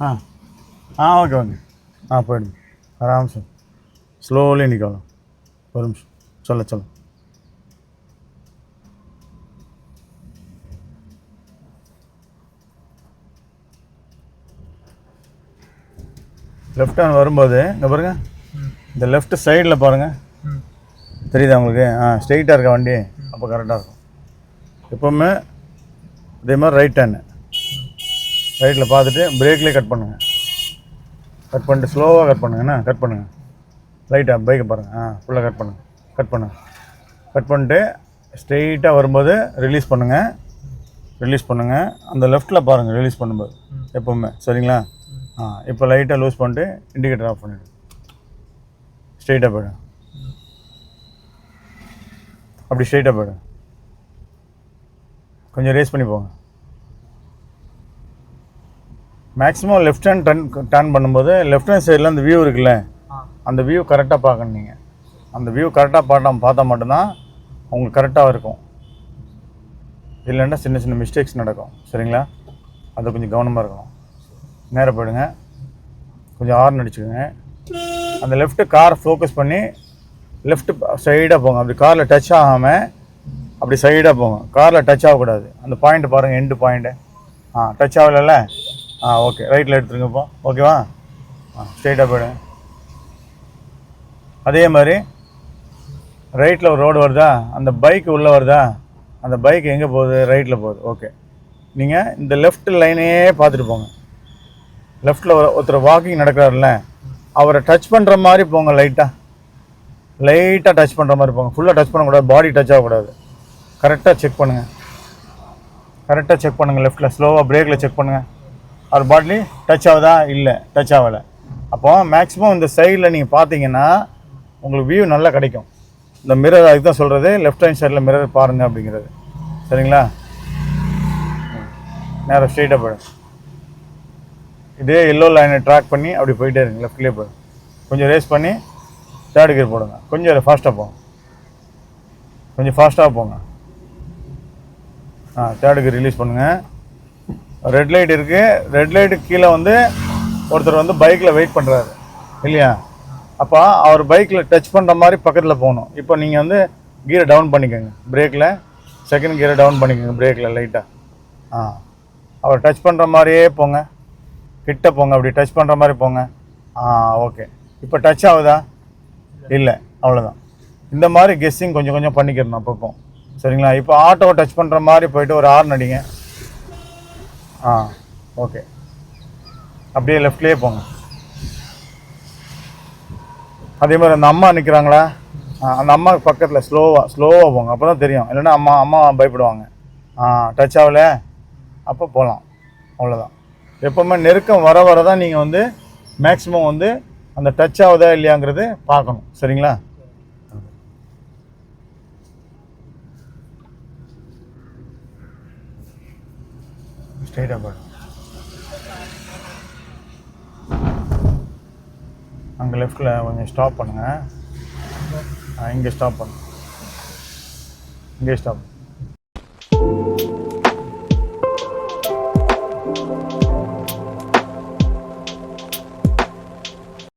ஆ. ஆ okay வாங்க ஆ போயிடுங்க ஆராம் sir slowly நிற்கலாம் ஒரு நிமிஷம். சொல்ல சொல்ல. லெஃப்ட் ஹேண்ட் வரும்போது இங்கே பாருங்க. இந்த லெஃப்ட் சைடில் பாருங்கள் தெரியுதா உங்களுக்கு? ஆ ஸ்ட்ரெயிட்டாக இருக்க வண்டி. அப்போ கரெக்டாக இருக்கும். எப்போவுமே அதே மாதிரி ரைட் ஹேண்டு ரைட்டில் பார்த்துட்டு பிரேக்லேயே கட் பண்ணுங்கள் கட் பண்ணிட்டு ஸ்லோவாக கட் பண்ணுங்கண்ணா கட் பண்ணுங்கள் லைட்டாக பைக்கை பாருங்கள் ஆ ஃபுல்லாக கட் பண்ணுங்கள் கட் பண்ணுங்கள் கட் பண்ணிட்டு ஸ்ட்ரெயிட்டாக வரும்போது ரிலீஸ் பண்ணுங்கள் ரிலீஸ் பண்ணுங்கள் அந்த லெஃப்ட்டில் பாருங்கள் ரிலீஸ் பண்ணும்போது. எப்போவுமே. சரிங்களா? ஆ இப்போ லைட்டாக லூஸ் பண்ணிட்டு இண்டிகேட்டர் ஆஃப் பண்ணிவிடு ஸ்ட்ரெயிட்டாக போய்டும் அப்படி ஸ்ட்ரெயிட்டாக போய்டும் கொஞ்சம் ரேஸ் பண்ணி போங்க. Maximum left hand turn turn பண்ணும்போது லெஃப்ட் ஹேண்ட் சைடில் அந்த வியூ இருக்குல்ல? அந்த வியூ கரெக்டாக பார்க்கணும் நீங்கள் அந்த வியூ கரெக்டாக பார்த்தா பார்த்தா மட்டும்தான் உங்களுக்கு கரெக்டாக இருக்கும். இல்லைன்னா சின்ன சின்ன மிஸ்டேக்ஸ் நடக்கும். சரிங்களா? அது கொஞ்சம் கவனமாக இருக்கணும். நேராக போயிடுங்க. கொஞ்சம் ஹார்ன் அடிச்சுக்கோங்க. அந்த லெஃப்ட்டு கார் ஃபோக்கஸ் பண்ணி லெஃப்ட் சைடாக போங்க. அப்படி காரில் டச் ஆகாமல் அப்படி சைடாக போங்க. காரில் டச் ஆகக்கூடாது. அந்த பாயிண்ட் பாருங்கள் எண்டு பாயிண்ட்டு ஆ டச் ஆகலைல்ல? ஆ ஓகே ரைட்டில் எடுத்துருங்கப்போ. ஓகேவா ஆ ஸ்ட்ரெயிட்டாக போயிடுங்க அதே மாதிரி ரைட்டில் ஒரு ரோடு வருதா? அந்த பைக் உள்ளே வருதா? அந்த பைக் எங்கே போகுது? ரைட்டில் போகுது. ஓகே நீங்கள் இந்த லெஃப்ட் லைனே பார்த்துட்டு போங்க. லெஃப்ட்டில் ஒருத்தர் வாக்கிங் நடக்கிறாருல்ல அவரை டச் பண்ணுற மாதிரி போங்க லைட்டாக லைட்டாக டச் பண்ணுற மாதிரி போங்க. ஃபுல்லாக டச் பண்ணக்கூடாது. பாடி டச் ஆகக்கூடாது. கரெக்டாக செக் பண்ணுங்கள் கரெக்டாக செக் பண்ணுங்கள் லெஃப்ட்டில் ஸ்லோவாக பிரேக்கில் செக் பண்ணுங்கள் அவர் பாட்லி டச் ஆகுதா? இல்லை டச் ஆகலை. அப்போ மேக்ஸிமம் இந்த சைடில் நீங்கள் பார்த்தீங்கன்னா உங்களுக்கு வியூ நல்லா கிடைக்கும். இந்த மிரர் அதுக்கு தான் சொல்கிறது லெஃப்ட் ஹேண்ட் சைடில் மிரர் பாருங்க அப்படிங்கிறது. சரிங்களா? நேரம் ஸ்ட்ரெயிட்டாக போயிடும். இதே எல்லோ லைனை ட்ராக் பண்ணி அப்படி போயிட்டே இருங்க லெஃப்ட்லேயே போயிடும். கொஞ்சம் ரேஸ் பண்ணி தேர்ட் கியர் போடுங்க. கொஞ்சம் ஃபாஸ்ட்டாக போங்க. கொஞ்சம் ஃபாஸ்ட்டாக போங்க. ஆ தேர்ட் கியர் ரிலீஸ் பண்ணுங்கள் ரெட் லைட் இருக்குது ரெட் லைட்டு கீழே வந்து ஒருத்தர் வந்து பைக்கில் வெயிட் பண்ணுறாரு இல்லையா? அப்போ அவர் பைக்கில் டச் பண்ணுற மாதிரி பக்கத்தில் போகணும். இப்போ நீங்கள் வந்து கீரை டவுன் பண்ணிக்கோங்க. பிரேக்கில் செகண்ட் கியரை டவுன் பண்ணிக்கோங்க பிரேக்கில் லைட்டாக ஆ. அவர் டச் பண்ணுற மாதிரியே போங்க. கிட்ட போங்க. அப்படி டச் பண்ணுற மாதிரி போங்க. ஆ ஓகே இப்போ டச் ஆகுதா? இல்லை. அவ்வளோதான் இந்த மாதிரி கெஸ்ஸிங் கொஞ்சம் கொஞ்சம் பண்ணிக்கிறணும் அப்பப்போ. சரிங்களா? இப்போ ஆட்டோவை டச் பண்ணுற மாதிரி போயிட்டு ஒரு ஹார்ன் அடிங்க ஆ ஓகே அப்படியே லெஃப்ட்லேயே போங்க. அதே மாதிரி அந்த அம்மா நிற்கிறாங்களா அந்த அம்மா பக்கத்தில் ஸ்லோவாக ஸ்லோவாக போங்க. அப்போ தான் தெரியும். இல்லைன்னா அம்மா அம்மா பயப்படுவாங்க. ஆ டச் ஆகல. அப்போ போகலாம் அவ்வளோதான் எப்போவுமே நெருக்கம் வர வர தான் நீங்கள் வந்து மேக்ஸிமம் வந்து அந்த டச் ஆகுதா இல்லையாங்கிறது பார்க்கணும். சரிங்களா? ஸ்ட்ரெயிட்டாக பாருங்க அங்கே லெஃப்டில் கொஞ்சம் ஸ்டாப் பண்ணுங்கள் இங்கே ஸ்டாப் பண்ணுங்க இங்கே ஸ்டாப்